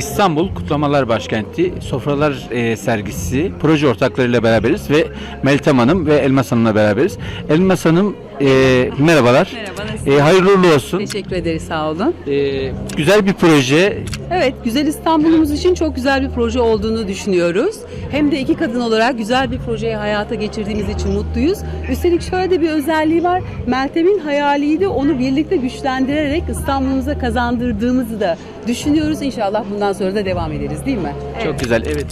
İstanbul Kutlamalar Başkenti Sofralar e, sergisi proje ortaklarıyla beraberiz ve Meltem Hanım ve Elmas Hanım'la beraberiz. Elmas Hanım e, merhabalar. Merhaba? E, hayırlı uğurlu olsun. Teşekkür ederiz, sağ olun. E, güzel bir proje. Evet, Güzel İstanbul'umuz için çok güzel bir proje olduğunu düşünüyoruz. Hem de iki kadın olarak güzel bir projeyi hayata geçirdiğimiz için mutluyuz. Üstelik şöyle de bir özelliği var. Meltem'in hayaliydi, onu birlikte güçlendirerek İstanbul'umuza kazandırdığımızı da düşünüyoruz. İnşallah bundan sonra da devam ederiz değil mi? Çok güzel. Evet.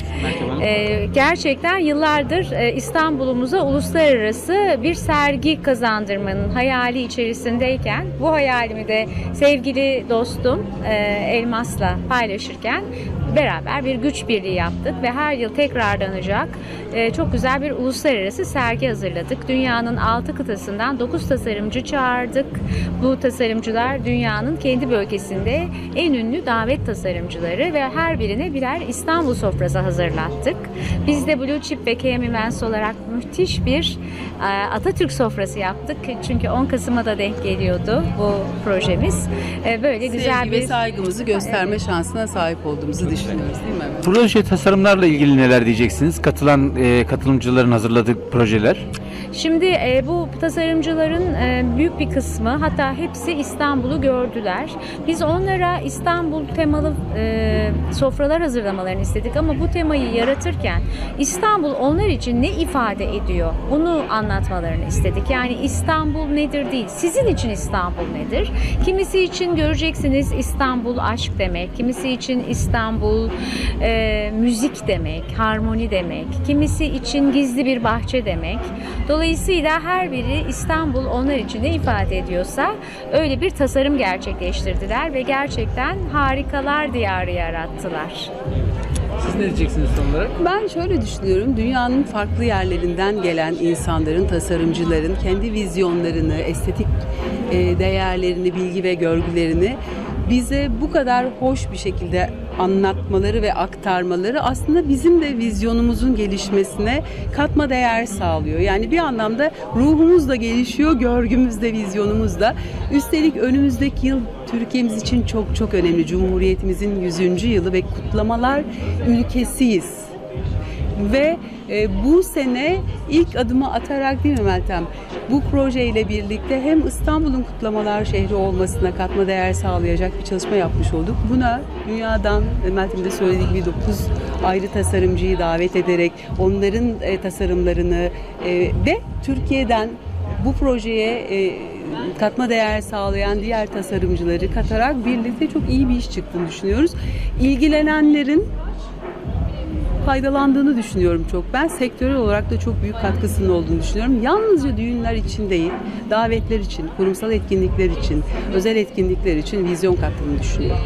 Hanım. Ee, gerçekten yıllardır e, İstanbul'umuza uluslararası bir sergi kazandırmanın hayali içerisindeyken bu hayalimi de sevgili dostum e, Elmas'la paylaşırken beraber bir güç birliği yaptık ve her yıl tekrarlanacak e, çok güzel bir uluslararası sergi hazırladık. Dünyanın 6 kıtasından 9 tasarımcı çağırdık. Bu tasarımcılar dünyanın kendi bölgesinde en ünlü davet tasarımcıları ve her birine birer İstanbul sofrası hazırlattık. Biz de Blue Chip ve KM Events olarak müthiş bir e, Atatürk sofrası yaptık. Çünkü 10 Kasım'a da denk geliyordu bu projemiz. E, Böyle güzel Sevgi bir ve saygımızı gösterme şansına sahip olduğumuzu düşünüyoruz değil mi? Proje tasarımlarla ilgili neler diyeceksiniz? Katılan e, katılımcıların hazırladığı projeler. Şimdi e, bu tasarımcıların e, büyük bir kısmı hatta hepsi İstanbul'u gördüler. Biz onlara İstanbul temalı e, sofralar hazırlamalarını istedik ama bu temayı yaratırken İstanbul onlar için ne ifade ediyor bunu anlatmalarını istedik. Yani İstanbul nedir değil, sizin için İstanbul nedir? Kimisi için göreceksiniz İstanbul aşk demek, kimisi için İstanbul e, müzik demek, harmoni demek, kimisi için gizli bir bahçe demek. Dolayısıyla her biri İstanbul onlar için ne ifade ediyorsa öyle bir tasarım gerçekleştirdiler ve gerçekten harikalar diyarı yarattılar. Siz ne diyeceksiniz son olarak? Ben şöyle düşünüyorum. Dünyanın farklı yerlerinden gelen insanların, tasarımcıların kendi vizyonlarını, estetik e, değerlerini, bilgi ve görgülerini bize bu kadar hoş bir şekilde anlatmaları ve aktarmaları aslında bizim de vizyonumuzun gelişmesine katma değer sağlıyor. Yani bir anlamda ruhumuz da gelişiyor, görgümüz de, vizyonumuz da. Üstelik önümüzdeki yıl Türkiye'miz için çok çok önemli. Cumhuriyetimizin 100. yılı ve kutlamalar ülkesiyiz. Ve e, bu sene ilk adımı atarak değil mi Meltem? Bu projeyle birlikte hem İstanbul'un kutlamalar şehri olmasına katma değer sağlayacak bir çalışma yapmış olduk. Buna dünyadan e, Meltem'in de söylediği gibi 9 ayrı tasarımcıyı davet ederek onların e, tasarımlarını e, ve Türkiye'den bu projeye e, katma değer sağlayan diğer tasarımcıları katarak birlikte çok iyi bir iş çıktığını düşünüyoruz. İlgilenenlerin faydalandığını düşünüyorum çok. Ben sektörel olarak da çok büyük katkısının olduğunu düşünüyorum. Yalnızca düğünler için değil, davetler için, kurumsal etkinlikler için, özel etkinlikler için vizyon kattığını düşünüyorum.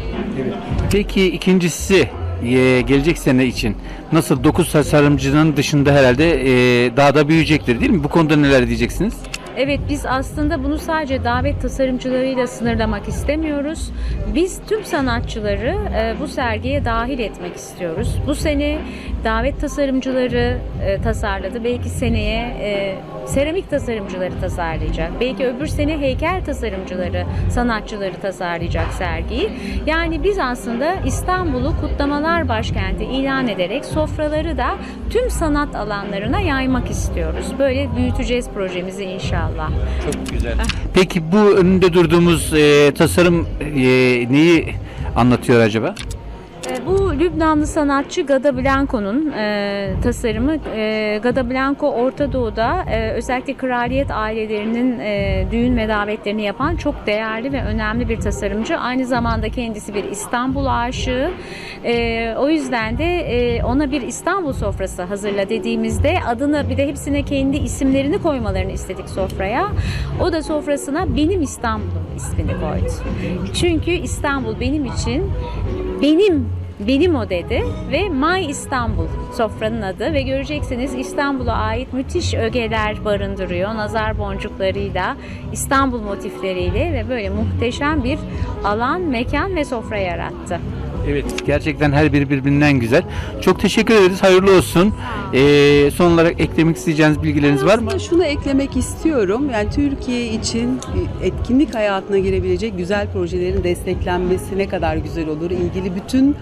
Peki ikincisi e, gelecek sene için nasıl 9 tasarımcının dışında herhalde e, daha da büyüyecektir değil mi? Bu konuda neler diyeceksiniz? Evet biz aslında bunu sadece davet tasarımcılarıyla sınırlamak istemiyoruz. Biz tüm sanatçıları e, bu sergiye dahil etmek istiyoruz. Bu sene davet tasarımcıları e, tasarladı. Belki seneye e, seramik tasarımcıları tasarlayacak. Belki öbür sene heykel tasarımcıları, sanatçıları tasarlayacak sergiyi. Yani biz aslında İstanbul'u kutlamalar başkenti ilan ederek sofraları da tüm sanat alanlarına yaymak istiyoruz. Böyle büyüteceğiz projemizi inşallah. Çok güzel. Peki bu önünde durduğumuz e, tasarım e, neyi anlatıyor acaba? E, Bu Lübnanlı sanatçı Gada Blanco'nun e, tasarımı. E, Gada Blanco Orta Doğu'da e, özellikle kraliyet ailelerinin e, düğün ve davetlerini yapan çok değerli ve önemli bir tasarımcı. Aynı zamanda kendisi bir İstanbul aşığı. E, o yüzden de e, ona bir İstanbul sofrası hazırla dediğimizde adını bir de hepsine kendi isimlerini koymalarını istedik sofraya. O da sofrasına benim İstanbul'um ismini koydu. Çünkü İstanbul benim için benim benim o dedi ve My İstanbul sofranın adı ve göreceksiniz İstanbul'a ait müthiş ögeler barındırıyor. Nazar boncuklarıyla, İstanbul motifleriyle ve böyle muhteşem bir alan, mekan ve sofra yarattı. Evet gerçekten her biri birbirinden güzel. Çok teşekkür ederiz. Hayırlı olsun. E, son olarak eklemek isteyeceğiniz bilgileriniz var mı? Aslında şunu eklemek istiyorum. Yani Türkiye için etkinlik hayatına girebilecek güzel projelerin desteklenmesi ne kadar güzel olur. İlgili bütün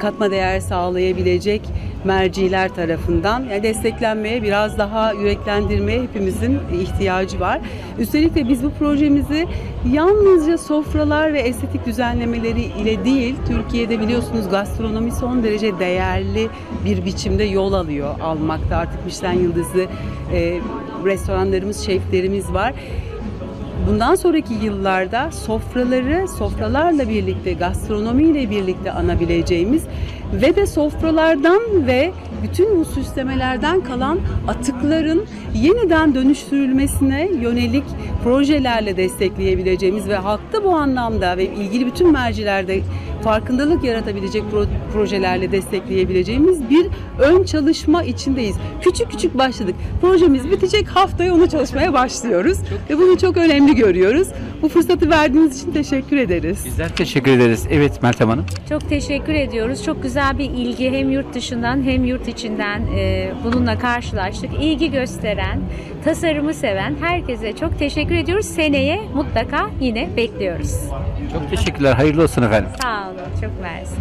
katma değer sağlayabilecek merciler tarafından yani desteklenmeye, biraz daha yüreklendirmeye hepimizin ihtiyacı var. Üstelik de biz bu projemizi yalnızca sofralar ve estetik düzenlemeleri ile değil, Türkiye'de biliyorsunuz gastronomi son derece değerli bir biçimde yol alıyor almakta. Artık Michelin yıldızlı e, restoranlarımız, şeflerimiz var. Bundan sonraki yıllarda sofraları sofralarla birlikte, gastronomiyle birlikte anabileceğimiz ve de sofralardan ve bütün bu süslemelerden kalan atıkların yeniden dönüştürülmesine yönelik projelerle destekleyebileceğimiz ve halkta bu anlamda ve ilgili bütün mercilerde farkındalık yaratabilecek pro- projelerle destekleyebileceğimiz bir ön çalışma içindeyiz. Küçük küçük başladık. Projemiz bitecek haftaya onu çalışmaya başlıyoruz ve bunu çok önemli görüyoruz. Bu fırsatı verdiğiniz için teşekkür ederiz. Bizler teşekkür ederiz. Evet Meltem Hanım. Çok teşekkür ediyoruz. Çok güzel bir ilgi hem yurt dışından hem yurt içinden e, bununla karşılaştık. İlgi gösteren, tasarımı seven herkese çok teşekkür ediyoruz. Seneye mutlaka yine bekliyoruz. Çok teşekkürler. Hayırlı olsun efendim. Sağ olun. Çok mersi.